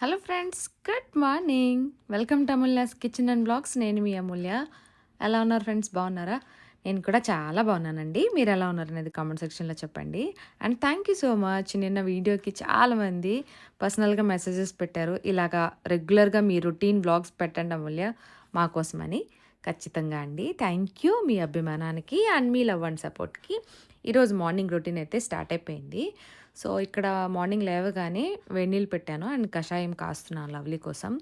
Hello friends good morning welcome to Amulya's kitchen and blogs నేను మీ అమూల్య. ఎలా ఉన్నారు ఫ్రెండ్స్ బాగున్నారా? నేను కూడా చాలా బాగున్నానండి. మీరు ఎలా ఉన్నారు అనేది కామెంట్ సెక్షన్లో చెప్పండి. And thank you so much నిన్న వీడియోకి చాలామంది పర్సనల్గా మెసేజెస్ పెట్టారు. ఇలాగా రెగ్యులర్గా మీ రొటీన్ బ్లాగ్స్ పెట్టండి అమూల్య మా కోసమని. ఖచ్చితంగా అండి. థ్యాంక్ యూ మీ అభిమానానికి అండ్ మీ లవ్ అండ్ సపోర్ట్కి ఈరోజు మార్నింగ్ రొటీన్ అయితే స్టార్ట్ అయిపోయింది. సో ఇక్కడ మార్నింగ్ లేవగానే వెన్నీళ్ళు పెట్టాను అండ్ కషాయం కాస్తున్నాను లవ్లీ కోసం.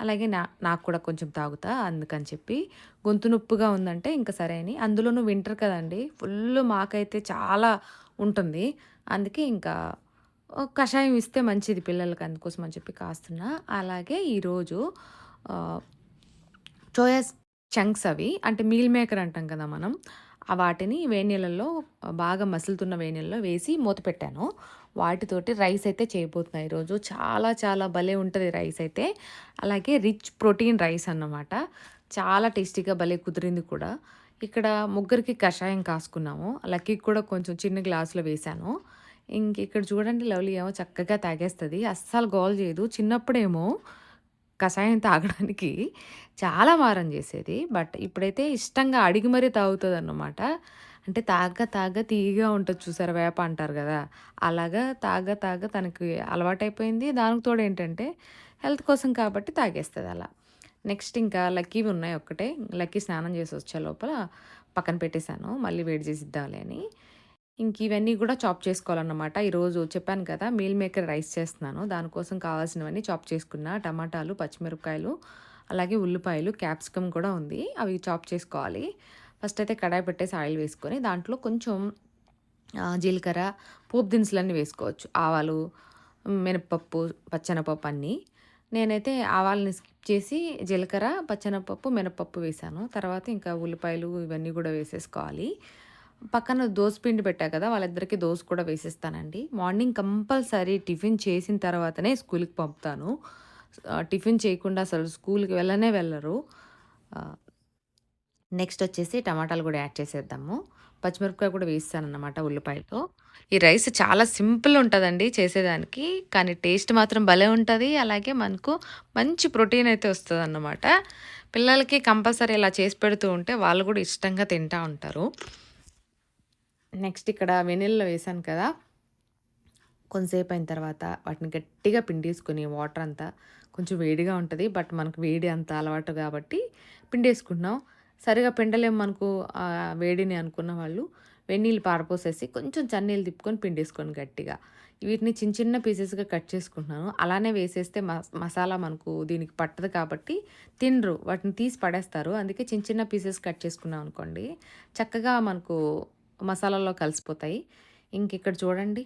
అలాగే నా నాకు కూడా కొంచెం తాగుతా అందుకని చెప్పి గొంతు నొప్పిగా ఉందంటే ఇంకా సరే అని. అందులోనూ వింటర్ కదండి ఫుల్ మాకైతే చాలా ఉంటుంది. అందుకే ఇంకా కషాయం ఇస్తే మంచిది పిల్లలకి అందుకోసం అని చెప్పి కాస్తున్నా. అలాగే ఈరోజు చోయస్ చంక్స్ అవి అంటే మీల్ మేకర్ అంటాం కదా మనం వాటిని వేడి బాగా మసులుతున్న వేడి వేసి మూత పెట్టాను. వాటితోటి రైస్ అయితే చేయబోతున్నాయి ఈరోజు. చాలా చాలా భలే ఉంటుంది రైస్ అయితే. అలాగే రిచ్ ప్రోటీన్ రైస్ అన్నమాట. చాలా టేస్టీగా భలే కుదిరింది కూడా. ఇక్కడ ముగ్గురికి కషాయం కాసుకున్నాము. లక్కీ కూడా కొంచెం చిన్న గ్లాసులో వేశాను. ఇంక ఇక్కడ చూడండి లవ్లీ ఏమో చక్కగా తాగేస్తుంది. అస్సలు గోల్ చేయదు. చిన్నప్పుడేమో కషాయం తాగడానికి చాలా మారం చేసేది. బట్ ఇప్పుడైతే ఇష్టంగా అడిగి మరీ తాగుతుంది అన్నమాట అంటే తాగ తాగ తీయగా ఉంటుంది చూసారా వేప అంటారు కదా? అలాగా తాగ తాగ తనకి అలవాటైపోయింది. దానికి తోడు ఏంటంటే హెల్త్ కోసం కాబట్టి తాగేస్తుంది అలా. నెక్స్ట్ ఇంకా లక్కీవి ఉన్నాయి ఒక్కటే. లక్కీ స్నానం చేసి వచ్చే లోపల పక్కన పెట్టేశాను. మళ్ళీ వేడి చేసి ఇద్దాలి అని. ఇంక ఇవన్నీ కూడా చాప్ చేసుకోవాలన్నమాట. ఈరోజు చెప్పాను కదా మీల్ మేకర్ రైస్ చేస్తున్నాను. దానికోసం కావాల్సినవన్నీ చాప్ చేసుకున్న. టమాటాలు పచ్చిమిరపకాయలు అలాగే ఉల్లిపాయలు క్యాప్సికమ్ కూడా ఉంది. అవి చాప్ చేసుకోవాలి. ఫస్ట్ అయితే కడాయి పెట్టేసి ఆయిల్ వేసుకొని దాంట్లో కొంచెం జీలకర్ర పోపు దినుసులన్నీ వేసుకోవచ్చు. ఆవాలు మినపప్పు పచ్చనపప్పు అన్నీ. నేనైతే ఆవాలని స్కిప్ చేసి జీలకర్ర పచ్చనపప్పు మినపప్పు వేసాను. తర్వాత ఇంకా ఉల్లిపాయలు ఇవన్నీ కూడా వేసేసుకోవాలి. పక్కన దోశ పిండి పెట్టా కదా వాళ్ళిద్దరికీ దోశ కూడా వేసేస్తానండి. మార్నింగ్ కంపల్సరీ టిఫిన్ చేసిన తర్వాతనే స్కూల్కి పంపుతాను. టిఫిన్ చేయకుండా అసలు స్కూల్కి వెళ్ళనే వెళ్ళరు. నెక్స్ట్ వచ్చేసి టమాటాలు కూడా యాడ్ చేసేద్దాము. పచ్చిమిరపకాయ కూడా వేస్తాను అన్నమాట ఉల్లిపాయతో ఈ రైస్ చాలా సింపుల్ ఉంటుందండి చేసేదానికి కానీ టేస్ట్ మాత్రం భలే ఉంటుంది. అలాగే మనకు మంచి ప్రోటీన్ అయితే వస్తుంది అన్నమాట పిల్లలకి కంపల్సరీ ఇలా చేసి పెడుతూ ఉంటే వాళ్ళు కూడా ఇష్టంగా తింటూ ఉంటారు. నెక్స్ట్ ఇక్కడ వెనిల్లో వేసాను కదా. కొంతసేపు అయిన తర్వాత వాటిని గట్టిగా పిండేసుకుని వాటర్ అంతా కొంచెం వేడిగా ఉంటుంది. బట్ మనకు వేడి అంత అలవాటు కాబట్టి పిండేసుకున్నాం సరిగా పిండలేము మనకు వేడిని అనుకున్న వాళ్ళు. వెన్నీళ్ళు పారపోసేసి కొంచెం చన్నీళ్ళు తిప్పుకొని పిండేసుకొని గట్టిగా. వీటిని చిన్న చిన్న పీసెస్గా కట్ చేసుకుంటున్నాను. అలానే వేసేస్తే మసాలా మనకు దీనికి పట్టదు కాబట్టి తినరు. వాటిని తీసి పడేస్తారు. అందుకే చిన్న చిన్న పీసెస్ కట్ చేసుకున్నాం అనుకోండి చక్కగా మనకు మసాలాలో కలిసిపోతాయి. ఇంక ఇక్కడ చూడండి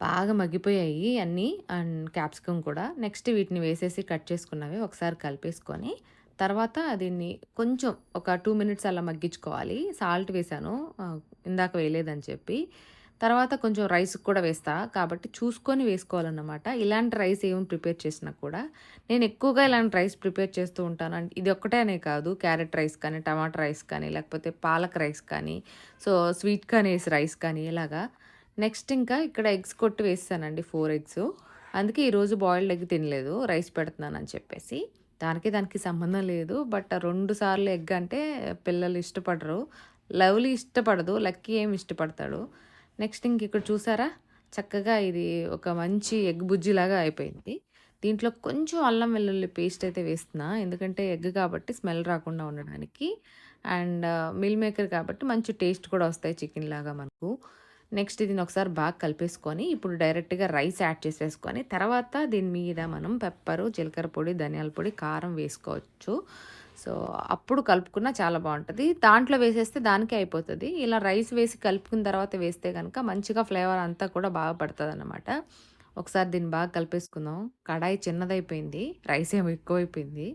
బాగా మగ్గిపోయాయి అన్నీ అండ్ క్యాప్సికమ్ కూడా. నెక్స్ట్ వీటిని వేసేసి కట్ చేసుకున్నవి ఒకసారి కలిపేసుకొని తర్వాత దీన్ని కొంచెం ఒక టూ మినిట్స్ అలా మగ్గించుకోవాలి. సాల్ట్ వేసాను ఇందాక వేయలేదని చెప్పి. తర్వాత కొంచెం రైస్ కూడా వేస్తా. కాబట్టి చూసుకొని వేసుకోవాలన్నమాట. ఇలాంటి రైస్ ఏమి ప్రిపేర్ చేసినా కూడా నేను ఎక్కువగా ఇలాంటి రైస్ ప్రిపేర్ చేస్తూ ఉంటాను. ఇది ఒక్కటేనే కాదు. క్యారెట్ రైస్ కానీ టమాటా రైస్ కానీ లేకపోతే పాలక్ రైస్ కానీ సో స్వీట్ కానీ వేసి రైస్ కానీ ఇలాగా. నెక్స్ట్ ఇంకా ఇక్కడ ఎగ్స్ కొట్టి వేస్తానండి. ఫోర్ ఎగ్స్ అందుకే ఈరోజు బాయిల్డ్ ఎగ్ తినలేదు. రైస్ పెడుతున్నానని చెప్పేసి. దానికి దానికి సంబంధం లేదు. బట్ రెండు సార్లు ఎగ్ అంటే పిల్లలు ఇష్టపడరు. లవ్లీ ఇష్టపడదు. లక్కీ ఏమి ఇష్టపడతాడు. నెక్స్ట్ ఇంక ఇక్కడ చూసారా? చక్కగా ఇది ఒక మంచి ఎగ్ బుజ్జిలాగా అయిపోయింది. దీంట్లో కొంచెం అల్లం వెల్లుల్లి పేస్ట్ అయితే వేస్తున్నా. ఎందుకంటే ఎగ్ కాబట్టి స్మెల్ రాకుండా ఉండడానికి. అండ్ మిల్ మేకర్ కాబట్టి మంచి టేస్ట్ కూడా వస్తాయి చికెన్ లాగా మనకు. నెక్స్ట్ దీన్ని ఒకసారి బాగా కలిపేసుకొని ఇప్పుడు డైరెక్ట్గా రైస్ యాడ్ చేసేసుకొని తర్వాత దీని మీద మనం పెప్పరు జీలకర్ర పొడి ధనియాల పొడి కారం వేసుకోవచ్చు. సో అప్పుడు కలుపుకున్న చాలా బాగుంటుంది. దాంట్లో వేసేస్తే దానికే అయిపోతుంది. ఇలా రైస్ వేసి కలుపుకున్న తర్వాత వేస్తే కనుక మంచిగా ఫ్లేవర్ అంతా కూడా బాగా పడుతుంది అనమాట ఒకసారి దీన్ని బాగా కలిపేసుకుందాం. కడాయి చిన్నదైపోయింది. రైస్ ఏమో ఎక్కువైపోయింది.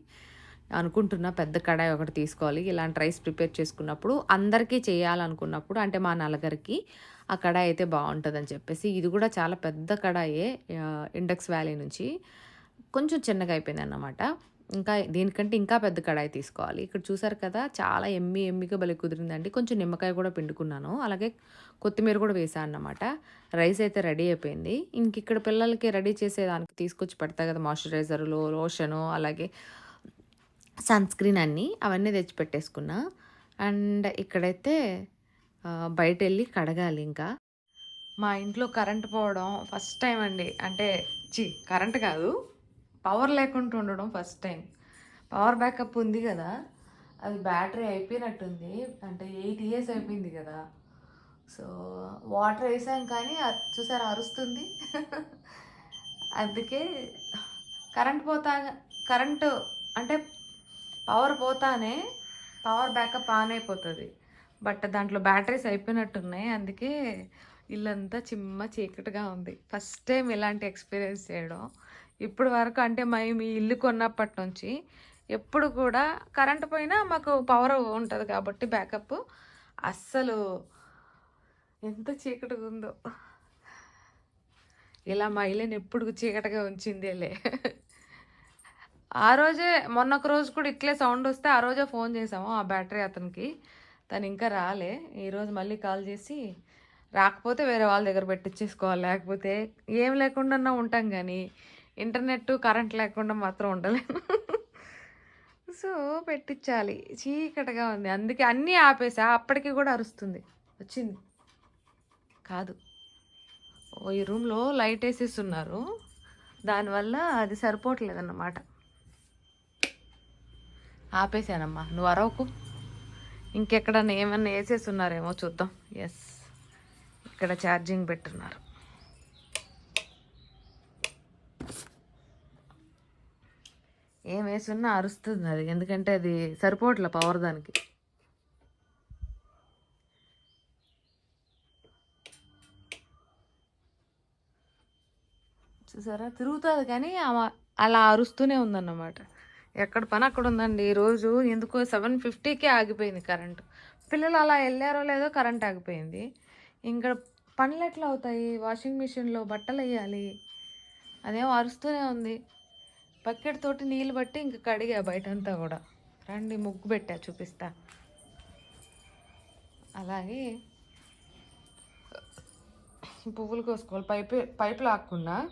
అనుకుంటున్నా పెద్ద కడాయి ఒకటి తీసుకోవాలి. ఇలాంటి రైస్ ప్రిపేర్ చేసుకున్నప్పుడు అందరికీ చేయాలనుకున్నప్పుడు అంటే మా నలుగురికి ఆ కడాయి అయితే బాగుంటుందని చెప్పేసి ఇది కూడా చాలా పెద్ద కడాయే ఇండక్స్ వ్యాలీ నుంచి కొంచెం చిన్నగా అయిపోయింది అన్నమాట ఇంకా దీనికంటే ఇంకా పెద్ద కడాయి తీసుకోవాలి. ఇక్కడ చూసారు కదా చాలా ఎమ్మి ఎమ్మిగా భలే కుదిరిందండి. కొంచెం నిమ్మకాయ కూడా పిండుకున్నాను. అలాగే కొత్తిమీర కూడా వేసాను అన్నమాట. రైస్ అయితే రెడీ అయిపోయింది. ఇంక ఇక్కడ పిల్లలకి రెడీ చేసేదానికి తీసుకొచ్చి పెడతా కదా మాయిశ్చరైజర్లు లోషను అలాగే సన్ స్క్రీన్ అన్నీ అవన్నీ తెచ్చి పెట్టేసుకున్నా. అండ్ ఇక్కడైతే బయట వెళ్ళి కడగాలి ఇంకా. మా ఇంట్లో కరెంట్ పోవడం ఫస్ట్ టైం అండి. అంటే చి కరెంట్ కాదు. పవర్ లేకుండా ఉండడం ఫస్ట్ టైం పవర్ బ్యాకప్ ఉంది కదా. అది బ్యాటరీ అయిపోయినట్టుంది. అంటే ఎయిట్ ఇయర్స్ అయిపోయింది కదా. సో వాటర్ వేసాం కానీ అ- చూసారా అరుస్తుంది. అందుకే కరెంట్ పోతా కరెంటు అంటే పవర్ పోతానే పవర్ బ్యాకప్ ఆన్ అయిపోతుంది. బట్ దాంట్లో బ్యాటరీస్ అయిపోయినట్టున్నాయి. అందుకే ఇల్లంతా చిమ్మ చీకటిగా ఉంది. ఫస్ట్ టైం ఇలాంటి ఎక్స్పీరియన్స్ చేయడం. ఇప్పుడు వరకు అంటే మేము ఈ ఇల్లు కొన్నప్పటి నుంచి ఎప్పుడు కూడా కరెంట్ పోయినా మాకు పవర్ ఉంటుంది కాబట్టి బ్యాకప్ అస్సలు ఎంత చీకటిగా ఉందో. ఇలా మా ఇల్లుని ఎప్పుడు చీకటిగా ఉంచిందేలే. ఆ రోజే మొన్న ఒక రోజు కూడా ఇట్లే సౌండ్ వస్తే ఆ రోజే ఫోన్ చేసాము ఆ బ్యాటరీ అతనికి. తను ఇంకా రాలే. ఈరోజు మళ్ళీ కాల్ చేసి రాకపోతే వేరే వాళ్ళ దగ్గర పెట్టించేసుకోవాలి లేకపోతే ఏం లేకుండా ఉంటాం కానీ ఇంటర్నెట్ కరెంట్ లేకుండా మాత్రం ఉండలేము సో పెట్టించాలి చీకటిగా ఉంది. అందుకే అన్నీ ఆపేసా. అప్పటికి కూడా అరుస్తుంది. వచ్చింది. కాదు. ఓ ఈ రూమ్లో లైట్ వేసేస్తున్నారు. దానివల్ల అది సరిపోవట్లేదన్నమాట. ఆపేసానమ్మా. నువ్వు అరవకు. ఇంకెక్కడన్నా ఏమన్నా వేసేస్తున్నారేమో చూద్దాం. ఎస్ ఇక్కడ ఛార్జింగ్ పెట్టున్నారు. ఏం వేసున్నా అరుస్తుంది అది. ఎందుకంటే అది సరిపోవట్లే పవర్ దానికి. చూసారా? తిరుగుతుంది కానీ అలా అరుస్తూనే ఉందన్నమాట. ఎక్కడ పని అక్కడ ఉందండి. ఈరోజు ఎందుకో సెవెన్ ఫిఫ్టీకే ఆగిపోయింది కరెంటు. పిల్లలు అలా వెళ్ళారో లేదో కరెంట్ ఆగిపోయింది. ఇంకా పనులు ఎట్లా అవుతాయి? వాషింగ్ మిషన్లో బట్టలు వేయాలి. అదేమో అరుస్తూనే ఉంది. బకెట్ తోటి నీళ్ళు బట్టి ఇంక కడిగా బయటంతా కూడా. రండి ముగ్గు పెట్టా చూపిస్తా. అలాగే పువ్వులు కోసుకోవాలి. పైపు పైపు లాక్కున్నా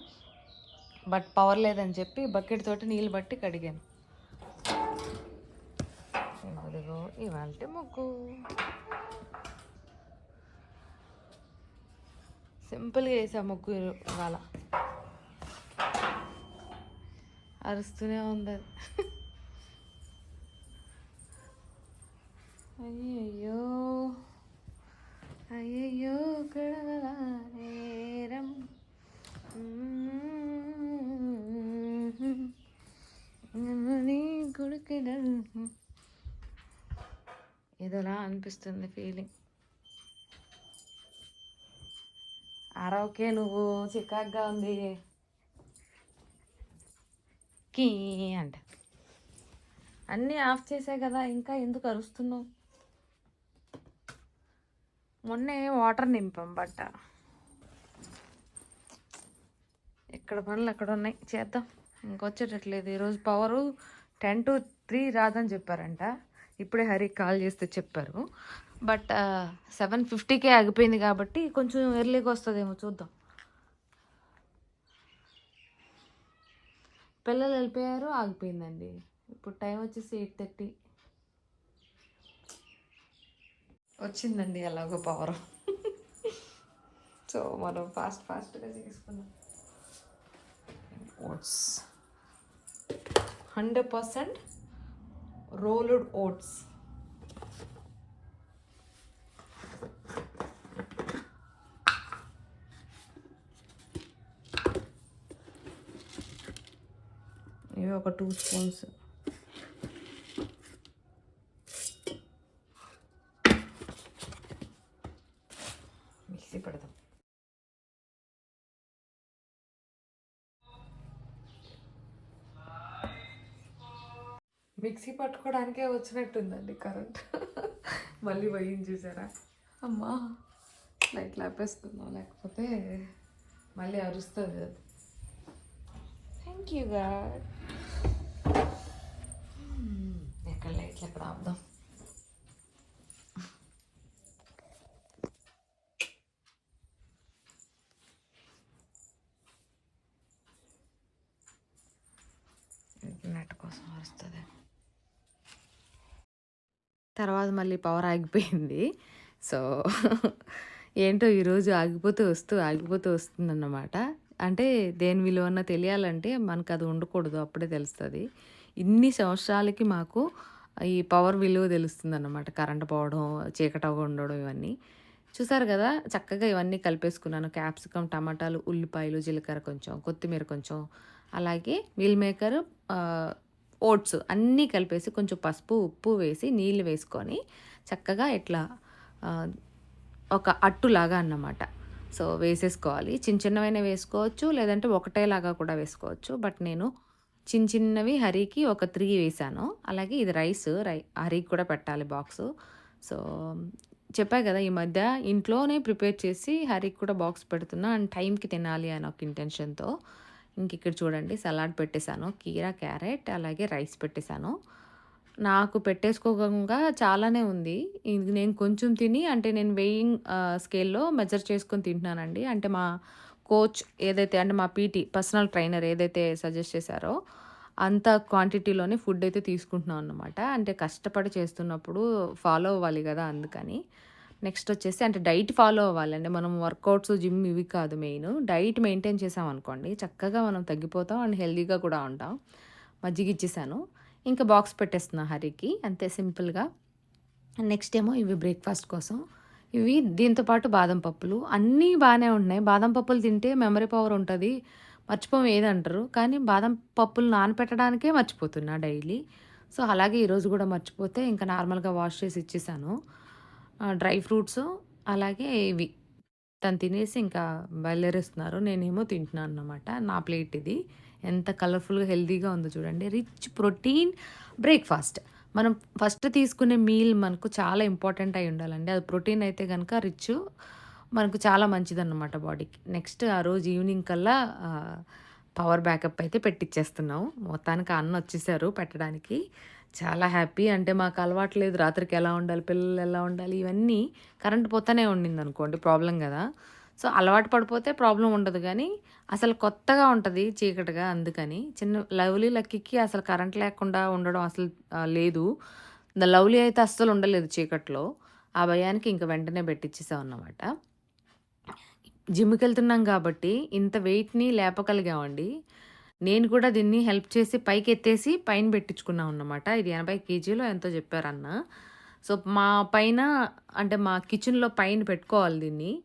బట్ పవర్ లేదని చెప్పి బకెట్ తోటి నీళ్ళు బట్టి కడిగాను. అదిగో ఇవాళ ముగ్గు సింపుల్గా వేసా ముగ్గు ఇవాళ అరుస్తూనే ఉంది అది. అయ్యయ్యో అయ్యయ్యో కడవల నేరం నీ కొడుకుడ ఇదిలా అనిపిస్తుంది ఫీలింగ్ అరవకే నువ్వు చికాగ్గా ఉంది. కీ అంట. అన్నీ ఆఫ్ చేసే కదా ఇంకా ఎందుకు అరుస్తున్నావు? మొన్నే వాటర్ నింపాం బట్ట. ఎక్కడ పనులు అక్కడ ఉన్నాయి? చేద్దాం. ఇంకొచ్చేటట్లేదు. ఈరోజు పవరు టెన్ టు త్రీ రాదని చెప్పారంట. ఇప్పుడే హరి కాల్ చేస్తే చెప్పారు. బట్ సెవెన్ ఫిఫ్టీకే ఆగిపోయింది కాబట్టి కొంచెం ఎర్లీగా వస్తుందేమో చూద్దాం. పిల్లలు వెళ్ళిపోయారు ఆగిపోయిందండి. ఇప్పుడు టైం వచ్చేసి ఎయిట్ థర్టీ వచ్చిందండి ఎలాగో పవర్ సో మనం ఫాస్ట్ ఫాస్ట్గా చేసుకున్నాం హండ్రెడ్ పర్సెంట్ రోల్డ్ ఓట్స్ ఇవి ఒక టూ స్పూన్స్ మిక్సీ పెడదాం మిక్సీ పట్టుకోవడానికే వచ్చినట్టుందండి కరెంట్. మళ్ళీ పోయింది చూసారా? అమ్మా లైట్ లేపేసుకుందాం లేకపోతే మళ్ళీ అరుస్తుంది అది. థ్యాంక్ యూ గాడ్ ఎక్కడ ఆపుదాం. నెట్ కోసం వస్తుంది తర్వాత మళ్ళీ పవర్ ఆగిపోయింది. సో ఏంటో ఈరోజు ఆగిపోతూ వస్తూ ఆగిపోతూ వస్తుందన్నమాట. అంటే దేని విలువన్న తెలియాలంటే మనకు అది ఉండకూడదు అప్పుడే తెలుస్తుంది. ఇన్ని సంవత్సరాలకి మాకు ఈ పవర్ విలువ తెలుస్తుంది అన్నమాట కరెంట్ పోవడం చీకటగా ఉండడం ఇవన్నీ. చూసారు కదా చక్కగా ఇవన్నీ కలిపేసుకున్నాను. క్యాప్సికమ్ టమాటాలు ఉల్లిపాయలు జీలకర్ర కొంచెం కొత్తిమీర కొంచెం. అలాగే మీల్ మేకర్ ఓట్స్ అన్నీ కలిపేసి కొంచెం పసుపు ఉప్పు వేసి నీళ్ళు వేసుకొని చక్కగా ఇట్లా ఒక అట్టులాగా అన్నమాట. సో వేసేసుకోవాలి. చిన్న చిన్నవైన వేసుకోవచ్చు లేదంటే ఒకటేలాగా కూడా వేసుకోవచ్చు. బట్ నేను చిన్న చిన్నవి హరికి ఒక త్రీ వేసాను. అలాగే ఇది రైస్ రై హరికి కూడా పెట్టాలి బాక్స్. సో చెప్పా కదా ఈ మధ్య ఇంట్లోనే ప్రిపేర్ చేసి హరికి కూడా బాక్స్ పెడుతున్నా. అండ్ టైంకి తినాలి అని ఒక ఇంటెన్షన్తో ఇంక ఇక్కడ చూడండి సలాడ్ పెట్టేశాను కీరా క్యారెట్ అలాగే రైస్ పెట్టేశాను. నాకు పెట్టేసుకోకుండా చాలానే ఉంది. ఇది నేను కొంచెం తిని అంటే నేను వెయింగ్ స్కేల్లో మెజర్ చేసుకొని తింటున్నానండి. అంటే మా కోచ్ ఏదైతే అంటే మా పీటీ పర్సనల్ ట్రైనర్ ఏదైతే సజెస్ట్ చేశారో అంత క్వాంటిటీలోనే ఫుడ్ అయితే తీసుకుంటున్నాం అన్నమాట. అంటే కష్టపడి చేస్తున్నప్పుడు ఫాలో అవ్వాలి కదా అందుకని. నెక్స్ట్ వచ్చేసి అంటే డైట్ ఫాలో అవ్వాలండి. మనం వర్కౌట్స్ జిమ్ ఇవి కాదు మెయిన్. డైట్ మెయింటైన్ చేసామనుకోండి చక్కగా మనం తగ్గిపోతాం అండ్ హెల్దీగా కూడా ఉంటాం. మజ్జిగ ఇచ్చేసాను. ఇంకా బాక్స్ పెట్టేస్తున్నా హరికి. అంతే సింపుల్గా. నెక్స్ట్ ఏమో ఇవి బ్రేక్ఫాస్ట్ కోసం. ఇవి దీంతో పాటు బాదం పప్పులు. అన్నీ బాగానే ఉన్నాయి బాదం పప్పులు తింటే మెమరీ పవర్ ఉంటుంది. మర్చిపోం ఏదంటారు. కానీ బాదం పప్పులు నానపెట్టడానికే మర్చిపోతున్నా డైలీ. సో అలాగే ఈరోజు కూడా మర్చిపోతే ఇంకా నార్మల్గా వాష్ చేసి ఇచ్చేసాను. డ్రై ఫ్రూట్స్ అలాగే ఇవి. తను తినేసి ఇంకా బయలుదేరేస్తున్నారు. నేనేమో తింటున్నాను అన్నమాట. నా ప్లేట్ ఇది. ఎంత కలర్ఫుల్గా హెల్తీగా ఉందో చూడండి. Rich protein breakfast. మనం ఫస్ట్ తీసుకునే మీల్ మనకు చాలా ఇంపార్టెంట్ అయి ఉండాలండి. అది ప్రోటీన్ అయితే కనుక రిచ్ మనకు చాలా మంచిదన్నమాట బాడీకి. నెక్స్ట్ ఆ రోజు ఈవినింగ్ కల్లా పవర్ బ్యాకప్ అయితే పెట్టిచ్చేస్తున్నాం మొత్తానికి అన్న వచ్చేసారు పెట్టడానికి. చాలా హ్యాపీ. అంటే మాకు అలవాటు లేదు. రాత్రికి ఎలా ఉండాలి పిల్లలు ఎలా ఉండాలి ఇవన్నీ కరెంట్ పోతానే ఉండింది అనుకోండి ప్రాబ్లం కదా. సో అలవాటు పడిపోతే ప్రాబ్లం ఉండదు కానీ అసలు కొత్తగా ఉంటుంది చీకటిగా అందుకని. చిన్న లవ్లీ లక్కీకి అసలు కరెంట్ లేకుండా ఉండడం అసలు లేదు. ద లవ్లీ అయితే అస్సలు ఉండలేదు చీకట్లో. ఆ భయానికి ఇంక వెంటనే పెట్టించేసాం అన్నమాట జిమ్కి వెళ్తున్నాం కాబట్టి ఇంత వెయిట్ని లేపగలిగామండి. నేను కూడా దీన్ని హెల్ప్ చేసి పైకి ఎత్తేసి పైన పెట్టించుకున్నాం అన్నమాట. ఇది ఎనభై కేజీలో ఎంతో చెప్పారన్న. సో మా పైన అంటే మా కిచెన్లో పైన పెట్టుకోవాలి దీన్ని.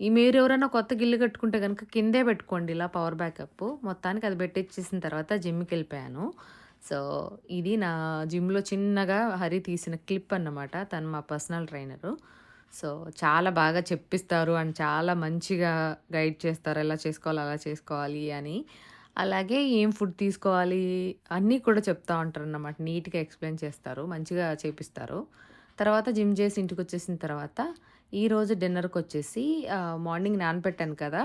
ఈ మీరు ఎవరైనా కొత్త గిల్లు కట్టుకుంటే కనుక కిందే పెట్టుకోండి ఇలా పవర్ బ్యాకప్. మొత్తానికి అది పెట్టించేసిన తర్వాత జిమ్కి వెళ్ళిపోయాను. సో ఇది నా జిమ్లో చిన్నగా హరి తీసిన క్లిప్ అన్నమాట. తను మా పర్సనల్ ట్రైనరు. సో చాలా బాగా చెప్పిస్తారు అండ్ చాలా మంచిగా గైడ్ చేస్తారు. ఎలా చేసుకోవాలి అలా చేసుకోవాలి అని. అలాగే ఏం ఫుడ్ తీసుకోవాలి అన్నీ కూడా చెప్తా ఉంటారు అన్నమాట నీట్గా ఎక్స్ప్లెయిన్ చేస్తారు మంచిగా చేపిస్తారు. తర్వాత జిమ్ చేసి ఇంటికి వచ్చేసిన తర్వాత ఈరోజు డిన్నర్కి వచ్చేసి మార్నింగ్ నానబెట్టాను కదా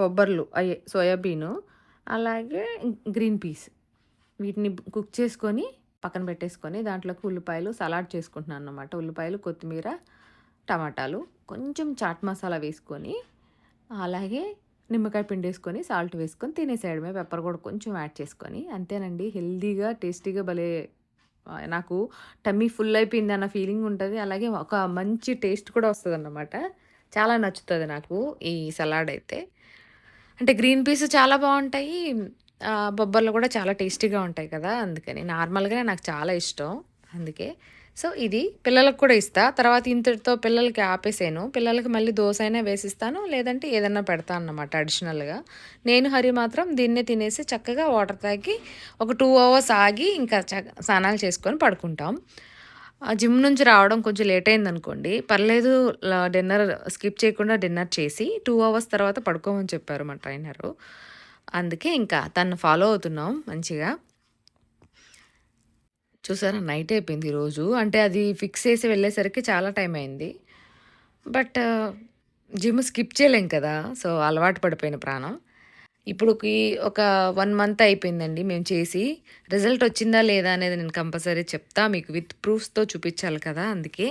బొబ్బర్లు అయ్యే సోయాబీను అలాగే గ్రీన్ పీస్. వీటిని కుక్ చేసుకొని పక్కన పెట్టేసుకొని దాంట్లోకి ఉల్లిపాయలు సలాడ్ చేసుకుంటున్నాను అన్నమాట. ఉల్లిపాయలు కొత్తిమీర టమాటాలు కొంచెం చాట్ మసాలా వేసుకొని అలాగే నిమ్మకాయ పిండి వేసుకొని సాల్ట్ వేసుకొని తినేసేయడమే పెప్పర్ కూడా కొంచెం యాడ్ చేసుకొని అంతేనండి. హెల్దీగా టేస్టీగా భలే నాకు టమ్మీ ఫుల్ అయిపోయింది అన్న ఫీలింగ్ ఉంటుంది. అలాగే ఒక మంచి టేస్ట్ కూడా వస్తుంది అన్నమాట చాలా నచ్చుతుంది నాకు ఈ సలాడ్ అయితే. అంటే గ్రీన్ పీస్ చాలా బాగుంటాయి. బొబ్బర్లు కూడా చాలా టేస్టీగా ఉంటాయి కదా అందుకని. నార్మల్గానే నాకు చాలా ఇష్టం అందుకే. సో ఇది పిల్లలకు కూడా ఇస్తా. తర్వాత ఇంతటితో పిల్లలకి ఆపేసాను. పిల్లలకి మళ్ళీ దోశ అయినా వేసిస్తాను. లేదంటే ఏదన్నా పెడతాను అన్నమాట అడిషనల్గా. నేను హరి మాత్రం దీన్నే తినేసి చక్కగా వాటర్ తాగి ఒక టూ అవర్స్ ఆగి ఇంకా స్నానాలు చేసుకొని పడుకుంటాం. ఆ జిమ్ నుంచి రావడం కొంచెం లేట్ అయింది అనుకోండి పర్లేదు డిన్నర్ స్కిప్ చేయకుండా డిన్నర్ చేసి టూ అవర్స్ తర్వాత పడుకోమని చెప్పారు మా ట్రైనరు. అందుకే ఇంకా తను ఫాలో అవుతున్నాం మంచిగా. చూసారా నైట్ అయిపోయింది ఈరోజు అంటే అది ఫిక్స్ చేసి వెళ్ళేసరికి చాలా టైం అయింది బట్ జిమ్ స్కిప్ చేయలేం కదా సో అలవాటు పడిపోయిన ప్రాణం ఇప్పుడుకి ఒక వన్ మంత్ అయిపోయిందండి మేము చేసి. రిజల్ట్ వచ్చిందా లేదా అనేది నేను కంపల్సరీ చెప్తా. మీకు విత్ ప్రూఫ్స్‌తో చూపించాలి కదా! అందుకే.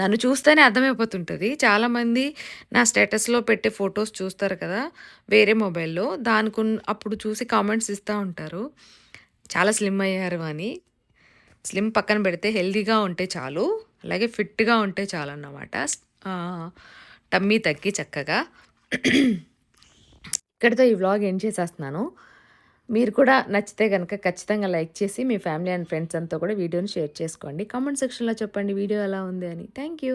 నన్ను చూస్తేనే అర్థమైపోతుంటుంది చాలామంది నా స్టేటస్‌లో పెట్టే ఫొటోస్ చూస్తారు కదా! వేరే మొబైల్‌లో. దానికి అప్పుడు చూసి కామెంట్స్ ఇస్తూ ఉంటారు. చాలా స్లిమ్ అయ్యారు అని. స్లిమ్ పక్కన పెడితే హెల్దీగా ఉంటే చాలు. అలాగే ఫిట్‌గా ఉంటే చాలు అన్నమాట టమ్మీ తగ్గి చక్కగా. ఇక్కడితో ఈ వ్లాగ్ ఎండ్ చేసేస్తున్నాను. మీరు కూడా నచ్చితే కనుక ఖచ్చితంగా లైక్ చేసి మీ ఫ్యామిలీ అండ్ ఫ్రెండ్స్ అంతా కూడా వీడియోని షేర్ చేసుకోండి. కామెంట్ సెక్షన్‌లో చెప్పండి వీడియో ఎలా ఉంది అని. Thank you.